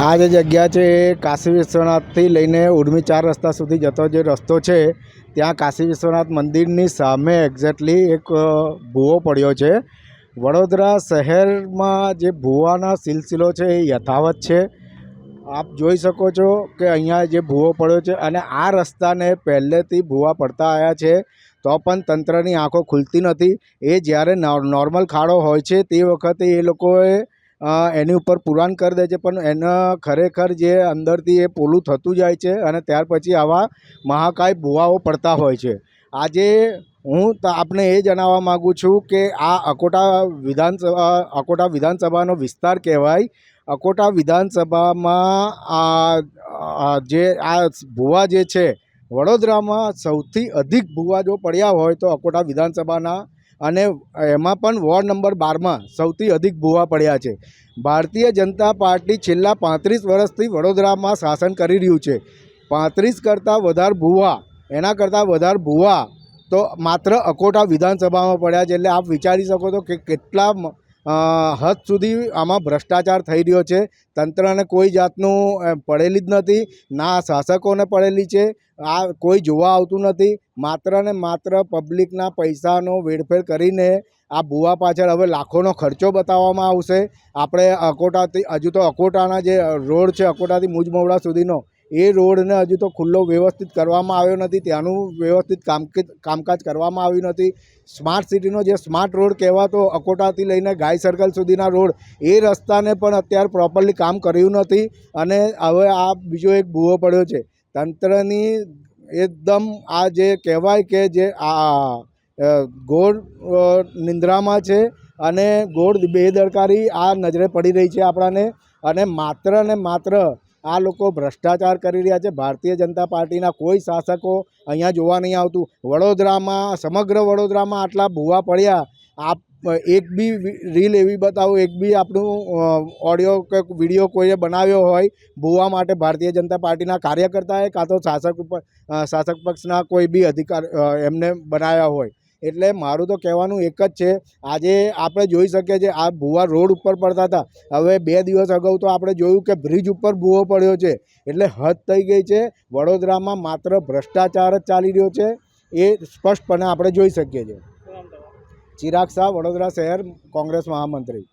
આ જે જગ્યા છે એ કાશી વિશ્વનાથથી લઈને ઉર્મી ચાર રસ્તા સુધી જતો જે રસ્તો છે, ત્યાં કાશી વિશ્વનાથ મંદિરની સામે એક્ઝેક્ટલી એક ભૂવો પડ્યો છે. વડોદરા શહેરમાં જે ભૂવાના સિલસિલો છે એ યથાવત છે. આપ જોઈ શકો છો કે અહીંયા જે ભૂવો પડ્યો છે અને આ રસ્તાને પહેલેથી ભૂવા પડતા આવ્યા છે, તો પણ તંત્રની આંખો ખુલતી નથી. એ જ્યારે નોર્મલ ખાડો હોય છે તે વખતે એ લોકોએ એની ઉપર પુરાણ કરી દે છે, પણ એના ખરેખર જે અંદરથી એ પોલું થતું જાય છે અને ત્યાર પછી આવા મહાકાય ભૂવાઓ પડતા હોય છે. આજે હું આપને એ જણાવવા માગું છું કે આ અકોટા વિધાનસભા, અકોટા વિધાનસભાનો વિસ્તાર કહેવાય. અકોટા વિધાનસભામાં આ જે, આ ભૂવા જે છે, વડોદરામાં સૌથી અધિક ભૂવા જો પડ્યા હોય તો અકોટા વિધાનસભાના અને એમાં પણ વોર્ડ નંબર બારમાં સૌથી અધિક ભૂવા પડ્યા છે. ભારતીય જનતા પાર્ટી છેલ્લા પાંત્રીસ વર્ષથી વડોદરામાં શાસન કરી રહ્યું છે. પાંત્રીસ કરતાં વધારે ભૂવા, એના કરતાં વધારે ભૂવા તો માત્ર અકોટા વિધાનસભામાં પડ્યા છે. એટલે આપ વિચારી શકો તો કે કેટલા હદ સુધી આમાં ભ્રષ્ટાચાર થઈ રહ્યો છે. તંત્રને કોઈ જાતનું પડેલી જ નથી, ના શાસકોને પડેલી છે, આ કોઈ જોવા આવતું નથી. માત્ર ને માત્ર પબ્લિકના પૈસાનો વેડફેર કરીને આ ભૂવા પાછળ હવે લાખોનો ખર્ચો બતાવવામાં આવશે. આપણે અકોટાથી, હજુ તો અકોટાના જે રોડ છે, અકોટાથી મુજમોવડા સુધીનો એ રોડને હજુ તો ખુલ્લો વ્યવસ્થિત કરવામાં આવ્યો નથી, ત્યાંનું વ્યવસ્થિત કામકાજ કામકાજ કરવામાં આવ્યું નથી. સ્માર્ટ સિટીનો જે સ્માર્ટ રોડ કહેવાતો, અકોટાથી લઈને ગાય સર્કલ સુધીના રોડ, એ રસ્તાને પણ અત્યારે પ્રોપરલી કામ કર્યું નથી અને હવે આ બીજો એક ભૂવો પડ્યો છે. તંત્રની એકદમ આ જે કહેવાય કે જે આ ગોળ નિંદ્રામાં છે અને ગોળ બેદરકારી આ નજરે પડી રહી છે આપણાને અને માત્ર ને માત્ર આ લોકો ભ્રષ્ટાચાર કરી રહ્યા છે. ભારતીય જનતા પાર્ટીના કોઈ શાસકો અહીંયા જોવા નહીં આવતું. વડોદરામાં, સમગ્ર વડોદરામાં આટલા ભૂવા પડ્યા. આપ, એક બી રીલ એવી બતાવો, એક બી આપણું ઓડિયો કે વીડિયો કોઈએ બનાવ્યો હોય, ભૂવા માટે ભારતીય જનતા પાર્ટીના કાર્યકર્તાએ કાં તો શાસક ઉપર શાસક પક્ષના કોઈ બી અધિકાર એમને બનાવ્યા હોય. એટલે મારું તો કહેવાનું એક જ છે આજે આપણે જોઈ શકીએ છીએ આ ભૂવા રોડ ઉપર પડતા હતા. હવે બે દિવસ અગાઉ તો આપણે જોયું કે બ્રિજ ઉપર ભૂવો પડ્યો છે. એટલે હદ થઈ ગઈ છે વડોદરામાં માત્ર ભ્રષ્ટાચાર જ ચાલી રહ્યો છે એ સ્પષ્ટપણે આપણે જોઈ શકીએ છીએ. ચિરાગ શાહ વડોદરા શહેર કોંગ્રેસ મહામંત્રી.